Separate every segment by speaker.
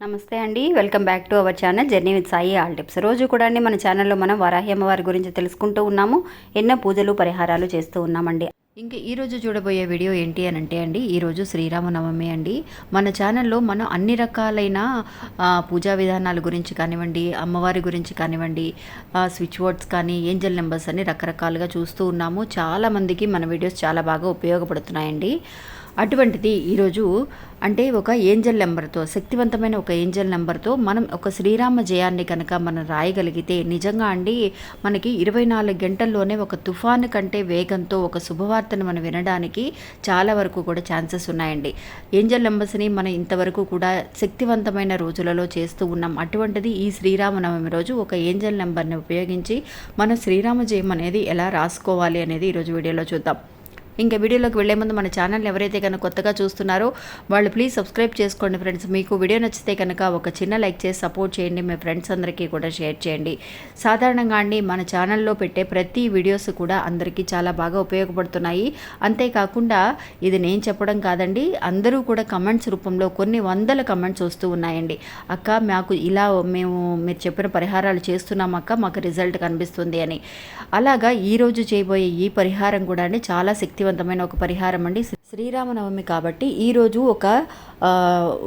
Speaker 1: నమస్తే అండి. Welcome back to our channel journey with Sai all tips. రోజు కూడా అండి మన ఛానల్లో మనం వరాహి అమ్మవారి గురించి తెలుసుకుంటూ ఉన్నాము. ఎన్నో పూజలు పరిహారాలు చేస్తూ ఉన్నామండి. ఇంకా ఈరోజు చూడబోయే వీడియో ఏంటి అని అంటే అండి ఈరోజు శ్రీరామనవమి అండి. మన ఛానల్లో మనం అన్ని రకాలైన పూజా విధానాల గురించి కానివ్వండి అమ్మవారి గురించి కానివ్వండి స్విచ్ బోర్డ్స్ కానీ ఏంజల్ నెంబర్స్ అని రకరకాలుగా చూస్తూ ఉన్నాము. చాలామందికి మన వీడియోస్ చాలా బాగా ఉపయోగపడుతున్నాయండి. అటువంటిది ఈరోజు అంటే ఒక ఏంజల్ నెంబర్తో శక్తివంతమైన ఒక ఏంజల్ నెంబర్తో మనం ఒక శ్రీరామ జయాన్ని కనుక మనం రాయగలిగితే నిజంగా అండి మనకి ఇరవై నాలుగు గంటల్లోనే ఒక తుఫాను కంటే వేగంతో ఒక శుభవార్తను మనం వినడానికి చాలా వరకు కూడా ఛాన్సెస్ ఉన్నాయండి. ఏంజల్ నెంబర్స్ని మనం ఇంతవరకు కూడా శక్తివంతమైన రోజులలో చేస్తూ ఉన్నాం. అటువంటిది ఈ శ్రీరామనవమి రోజు ఒక ఏంజల్ నెంబర్ని ఉపయోగించి మనం శ్రీరామ జయం అనేది ఎలా రాసుకోవాలి అనేది ఈరోజు వీడియోలో చూద్దాం. ఇంకా వీడియోలోకి వెళ్ళే ముందు మన ఛానల్ ఎవరైతే కనుక కొత్తగా చూస్తున్నారో వాళ్ళు ప్లీజ్ సబ్స్క్రైబ్ చేసుకోండి ఫ్రెండ్స్ మీకు వీడియో నచ్చితే కనుక ఒక చిన్న లైక్ చేసి సపోర్ట్ చేయండి. మీ ఫ్రెండ్స్ అందరికీ కూడా షేర్ చేయండి. సాధారణంగా అండి మన ఛానల్లో పెట్టే ప్రతి వీడియోస్ కూడా అందరికీ చాలా బాగా ఉపయోగపడుతున్నాయి. అంతేకాకుండా ఇది నేను చెప్పడం కాదండి అందరూ కూడా కమెంట్స్ రూపంలో కొన్ని వందల కమెంట్స్ వస్తూ ఉన్నాయండి. అక్క మాకు ఇలా మేము మీరు చెప్పిన పరిహారాలు చేస్తున్నాం అక్క మాకు రిజల్ట్ కనిపిస్తుంది అని. అలాగా ఈరోజు చేయబోయే ఈ పరిహారం కూడా అండి చాలా శక్తివంతమైన ఒక పరిహారం అండి. శ్రీరామనవమి కాబట్టి ఈరోజు ఒక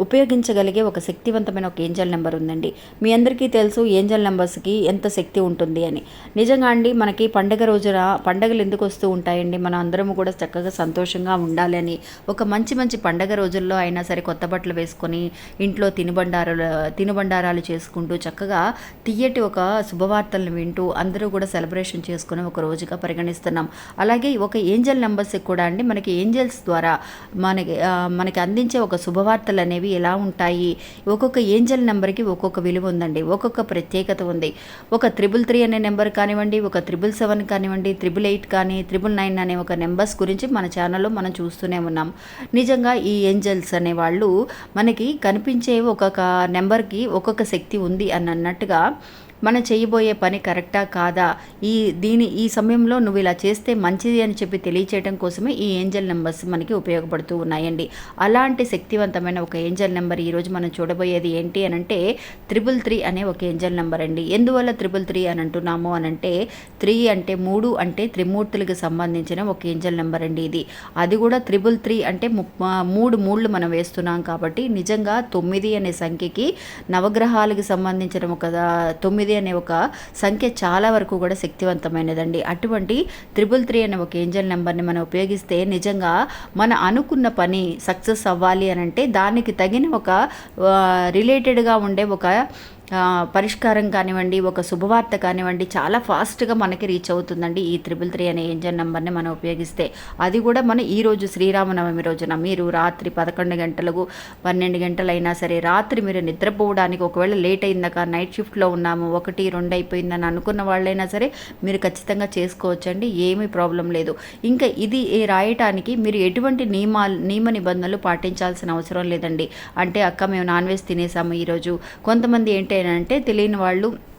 Speaker 1: ఉపయోగించగలిగే ఒక శక్తివంతమైన ఒక ఏంజల్ నెంబర్ ఉందండి. మీ అందరికీ తెలుసు ఏంజల్ నెంబర్స్కి ఎంత శక్తి ఉంటుంది అని. నిజంగా అండి మనకి పండగ రోజున పండగలు ఎందుకు వస్తూ ఉంటాయండి? మనం అందరము కూడా చక్కగా సంతోషంగా ఉండాలి అని. ఒక మంచి మంచి పండగ రోజుల్లో అయినా సరే కొత్త బట్టలు వేసుకొని ఇంట్లో తినుబండారాలు తినుబండారాలు చేసుకుంటూ చక్కగా తీయటి ఒక శుభవార్తలను వింటూ అందరూ కూడా సెలబ్రేషన్ చేసుకుని ఒక రోజుగా పరిగణిస్తున్నాం. అలాగే ఒక ఏంజల్ నెంబర్స్ కూడా అండి మనకి ఏంజల్స్ ద్వారా మనకి మనకి అందించే ఒక శుభవార్తలు అనేవి ఎలా ఉంటాయి? ఒక్కొక్క ఏంజల్ నెంబర్కి ఒక్కొక్క విలువ ఉందండి ఒక్కొక్క ప్రత్యేకత ఉంది. ఒక త్రిబుల్ త్రీ అనే నెంబర్ కానివ్వండి ఒక త్రిబుల్ సెవెన్ కానివ్వండి త్రిబుల్ ఎయిట్ కానీ త్రిబుల్ నైన్ అనే ఒక నెంబర్స్ గురించి మన ఛానల్లో మనం చూస్తూనే ఉన్నాం. నిజంగా ఈ ఏంజల్స్ అనే వాళ్ళు మనకి కనిపించే ఒక్కొక్క నెంబర్కి ఒక్కొక్క శక్తి ఉంది అని అన్నట్టుగా మనం చేయబోయే పని కరెక్టా కాదా? ఈ దీని ఈ సమయంలో నువ్వు ఇలా చేస్తే మంచిది అని చెప్పి తెలియచేయడం కోసమే ఈ ఏంజల్ నెంబర్స్ మనకి ఉపయోగపడుతూ ఉన్నాయండి. అలాంటి శక్తివంతమైన ఒక ఏంజల్ నెంబర్ ఈరోజు మనం చూడబోయేది ఏంటి అని అంటే త్రిబుల్ త్రీ అనే ఒక ఏంజల్ నెంబర్ అండి. ఎందువల్ల త్రిబుల్ త్రీ అని అంటున్నాము అని అంటే త్రీ అంటే మూడు అంటే త్రిమూర్తులకు సంబంధించిన ఒక ఏంజల్ నెంబర్ అండి ఇది. అది కూడా త్రిబుల్ త్రీ అంటే మూడు మూళ్ళు మనం వేస్తున్నాం కాబట్టి నిజంగా తొమ్మిది అనే సంఖ్యకి నవగ్రహాలకు సంబంధించిన ఒక తొమ్మిది తొమ్మిది అనే ఒక సంఖ్య చాలా వరకు కూడా శక్తివంతమైనదండి. అటువంటి త్రిబుల్ త్రీ అనే ఒక ఏంజల్ నెంబర్ని మనం ఉపయోగిస్తే నిజంగా మన అనుకున్న పని సక్సెస్ అవ్వాలి అని అంటే దానికి తగిన ఒక రిలేటెడ్గా ఉండే ఒక పరిష్కారం కానివ్వండి ఒక శుభవార్త కానివ్వండి చాలా ఫాస్ట్గా మనకి రీచ్ అవుతుందండి ఈ త్రిబుల్ త్రీ అనే ఇంజన్ నెంబర్ని మనం ఉపయోగిస్తే. అది కూడా మన ఈరోజు శ్రీరామనవమి రోజున. మీరు రాత్రి పదకొండు గంటలకు పన్నెండు గంటలైనా సరే రాత్రి మీరు నిద్రపోవడానికి ఒకవేళ లేట్ అయిందాక నైట్ షిఫ్ట్లో ఉన్నాము ఒకటి రెండు అయిపోయిందని అనుకున్న వాళ్ళైనా సరే మీరు ఖచ్చితంగా చేసుకోవచ్చండి ఏమీ ప్రాబ్లం లేదు. ఇంకా ఇది ఈ రాయటానికి మీరు ఎటువంటి నియమాలు నియమ నిబంధనలు పాటించాల్సిన అవసరం లేదండి. అంటే అక్క మేము నాన్ వెజ్ తినేసాము ఈరోజు. కొంతమంది ఏంటి అంటే తెలియని వాళ్ళు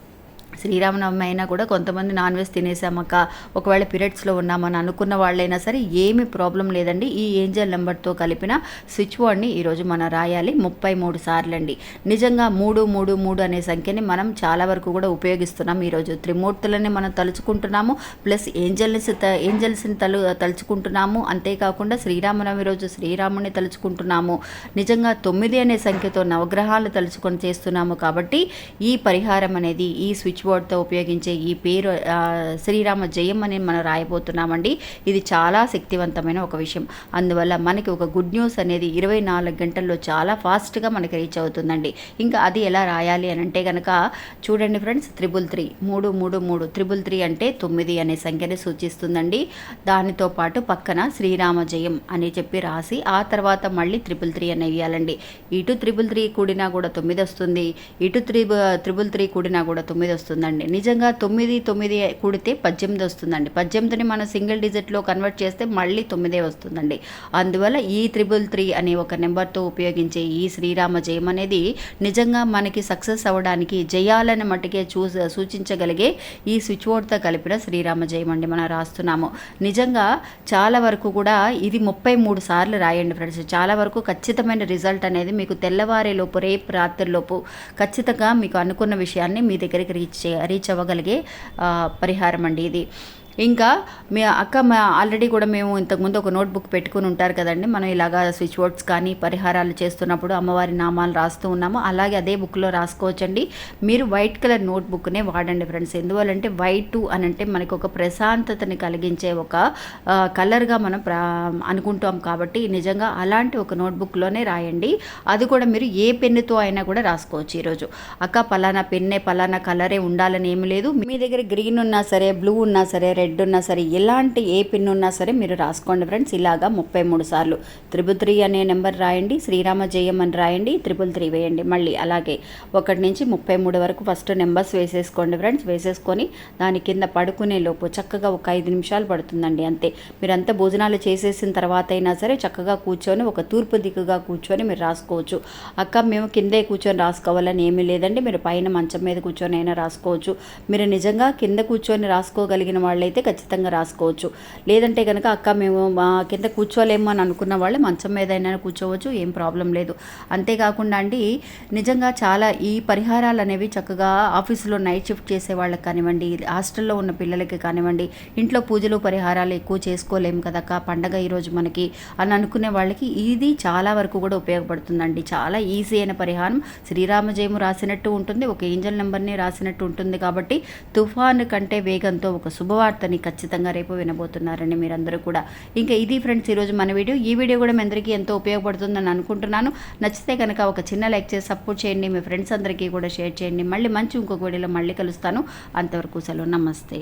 Speaker 1: శ్రీరామనవమి అయినా కూడా కొంతమంది నాన్ వెజ్ తినేసామక్క ఒకవేళ పీరియడ్స్లో ఉన్నామని అనుకున్న వాళ్ళైనా సరే ఏమి ప్రాబ్లం లేదండి. ఈ ఏంజల్ నెంబర్తో కలిపిన స్విచ్ బోర్డ్ని ఈరోజు మనం రాయాలి. ముప్పై మూడు సార్లు అండి నిజంగా మూడు మూడు మూడు అనే సంఖ్యని మనం చాలా వరకు కూడా ఉపయోగిస్తున్నాం. ఈరోజు త్రిమూర్తులని మనం తలుచుకుంటున్నాము ప్లస్ ఏంజల్స్ ఏంజల్స్ని తలు తలుచుకుంటున్నాము. అంతేకాకుండా శ్రీరామనవమి రోజు శ్రీరాముని తలుచుకుంటున్నాము. నిజంగా తొమ్మిది అనే సంఖ్యతో నవగ్రహాలు తలుచుకొని చేస్తున్నాము కాబట్టి ఈ పరిహారం అనేది ఈ స్విచ్ బోర్డ్ బోర్డ్తో ఉపయోగించే ఈ పేరు శ్రీరామ జయం అని మనం రాయబోతున్నామండి. ఇది చాలా శక్తివంతమైన ఒక విషయం. అందువల్ల మనకి ఒక గుడ్ న్యూస్ అనేది ఇరవై నాలుగు గంటల్లో చాలా ఫాస్ట్గా మనకి రీచ్ అవుతుందండి. ఇంకా అది ఎలా రాయాలి అని అంటే కనుక చూడండి ఫ్రెండ్స్ త్రిబుల్ త్రీ మూడు మూడు మూడు త్రిబుల్ త్రీ అంటే తొమ్మిది అనే సంఖ్యని సూచిస్తుందండి. దానితో పాటు పక్కన శ్రీరామ జయం అని చెప్పి రాసి ఆ తర్వాత మళ్ళీ త్రిబుల్ త్రీ అని వేయాలండి. ఇటు త్రిబుల్ త్రీ కూడినా కూడా తొమ్మిది వస్తుంది ఇటు త్రి త్రిబుల్ త్రీ కూడినా కూడా తొమ్మిది వస్తుంది. వస్తుందండి. నిజంగా తొమ్మిది తొమ్మిది కూడితే పద్దెనిమిది వస్తుందండి. పద్దెనిమిదిని మనం సింగిల్ డిజిట్లో కన్వర్ట్ చేస్తే మళ్ళీ తొమ్మిదే వస్తుందండి. అందువల్ల ఈ త్రిబుల్ త్రీ అనే ఒక నెంబర్తో ఉపయోగించే ఈ శ్రీరామ జయం అనేది నిజంగా మనకి సక్సెస్ అవ్వడానికి జయాలని మట్టుకే చూ సూచించగలిగే ఈ స్విచ్ బోర్డ్తో కలిపిన శ్రీరామ జయం అండి మనం రాస్తున్నాము. నిజంగా చాలా వరకు కూడా ఇది ముప్పై మూడు సార్లు రాయండి ఫ్రెండ్స్. చాలా వరకు ఖచ్చితమైన రిజల్ట్ అనేది మీకు తెల్లవారేలోపు రేపు రాత్రిలోపు ఖచ్చితంగా మీకు అనుకున్న విషయాన్ని మీ దగ్గరికి రీచ్ చేయాలి రీచ్ అవ్వగలిగే పరిహారం అండి ఇది. ఇంకా మీ అక్క మా ఆల్రెడీ కూడా మేము ఇంతకుముందు ఒక నోట్బుక్ పెట్టుకుని ఉంటారు కదండి. మనం ఇలాగా స్విచ్ బోర్డ్స్ కానీ పరిహారాలు చేస్తున్నప్పుడు అమ్మవారి నామాలు రాస్తూ ఉన్నాము. అలాగే అదే బుక్లో రాసుకోవచ్చండి. మీరు వైట్ కలర్ నోట్బుక్నే వాడండి ఫ్రెండ్స్. ఎందువల్లంటే వైట్ అని అంటే మనకి ఒక ప్రశాంతతని కలిగించే ఒక కలర్గా మనం అనుకుంటాం కాబట్టి నిజంగా అలాంటి ఒక నోట్బుక్లోనే రాయండి. అది కూడా మీరు ఏ పెన్నుతో అయినా కూడా రాసుకోవచ్చు ఈరోజు. అక్క పలానా పెన్నే పలానా కలరే ఉండాలని ఏమి లేదు. మీ దగ్గర గ్రీన్ ఉన్నా సరే బ్లూ ఉన్నా సరే రెడ్ ఉన్నా సరే ఎలాంటి ఏ పిన్ ఉన్నా సరే మీరు రాసుకోండి ఫ్రెండ్స్. ఇలాగా ముప్పై మూడు సార్లు త్రిబుల్ త్రీ అనే నెంబర్ రాయండి శ్రీరామ జయం అని రాయండి త్రిబుల్ త్రీ వేయండి. మళ్ళీ అలాగే ఒకటి నుంచి ముప్పై మూడు వరకు ఫస్ట్ నెంబర్స్ వేసేసుకోండి ఫ్రెండ్స్. వేసేసుకొని దాని కింద పడుకునే లోపు చక్కగా ఒక ఐదు నిమిషాలు పడుతుందండి అంతే. మీరంతా భోజనాలు చేసేసిన తర్వాత అయినా సరే చక్కగా కూర్చొని ఒక తూర్పు దిక్కుగా కూర్చొని మీరు రాసుకోవచ్చు. అక్క మేము కిందే కూర్చొని రాసుకోవాలని ఏమీ లేదండి. మీరు పైన మంచం మీద కూర్చొని అయినా రాసుకోవచ్చు. మీరు నిజంగా కింద కూర్చొని రాసుకోగలిగిన వాళ్ళైతే అయితే ఖచ్చితంగా రాసుకోవచ్చు. లేదంటే కనుక అక్క మేము మా కింద కూర్చోలేము అని అనుకున్న వాళ్ళు మంచం మీద అయినా కూర్చోవచ్చు ఏం ప్రాబ్లం లేదు. అంతేకాకుండా అండి నిజంగా చాలా ఈ పరిహారాలు అనేవి చక్కగా ఆఫీసులో నైట్ షిఫ్ట్ చేసే వాళ్ళకి కానివ్వండి హాస్టల్లో ఉన్న పిల్లలకి కానివ్వండి ఇంట్లో పూజలు పరిహారాలు ఎక్కువ చేసుకోలేము కదక్క పండగ ఈరోజు మనకి అని అనుకునే వాళ్ళకి ఇది చాలా వరకు కూడా ఉపయోగపడుతుందండి. చాలా ఈజీ అయిన పరిహారం. శ్రీరామజయము రాసినట్టు ఉంటుంది ఒక ఏంజల్ నెంబర్ని రాసినట్టు ఉంటుంది కాబట్టి తుఫాను కంటే వేగంతో ఒక శుభవార్త వార్తని ఖచ్చితంగా రేపు వినబోతున్నారని మీరందరూ కూడా. ఇంకా ఇది ఫ్రెండ్స్ ఈరోజు మన వీడియో. ఈ వీడియో కూడా మీ అందరికీ ఎంతో ఉపయోగపడుతుందని అనుకుంటున్నాను. నచ్చితే కనుక ఒక చిన్న లైక్ చేసి సపోర్ట్ చేయండి. మీ ఫ్రెండ్స్ అందరికీ కూడా షేర్ చేయండి. మళ్ళీ మంచి ఇంకొక వీడియోలో మళ్ళీ కలుస్తాను. అంతవరకు సెలవు. నమస్తే.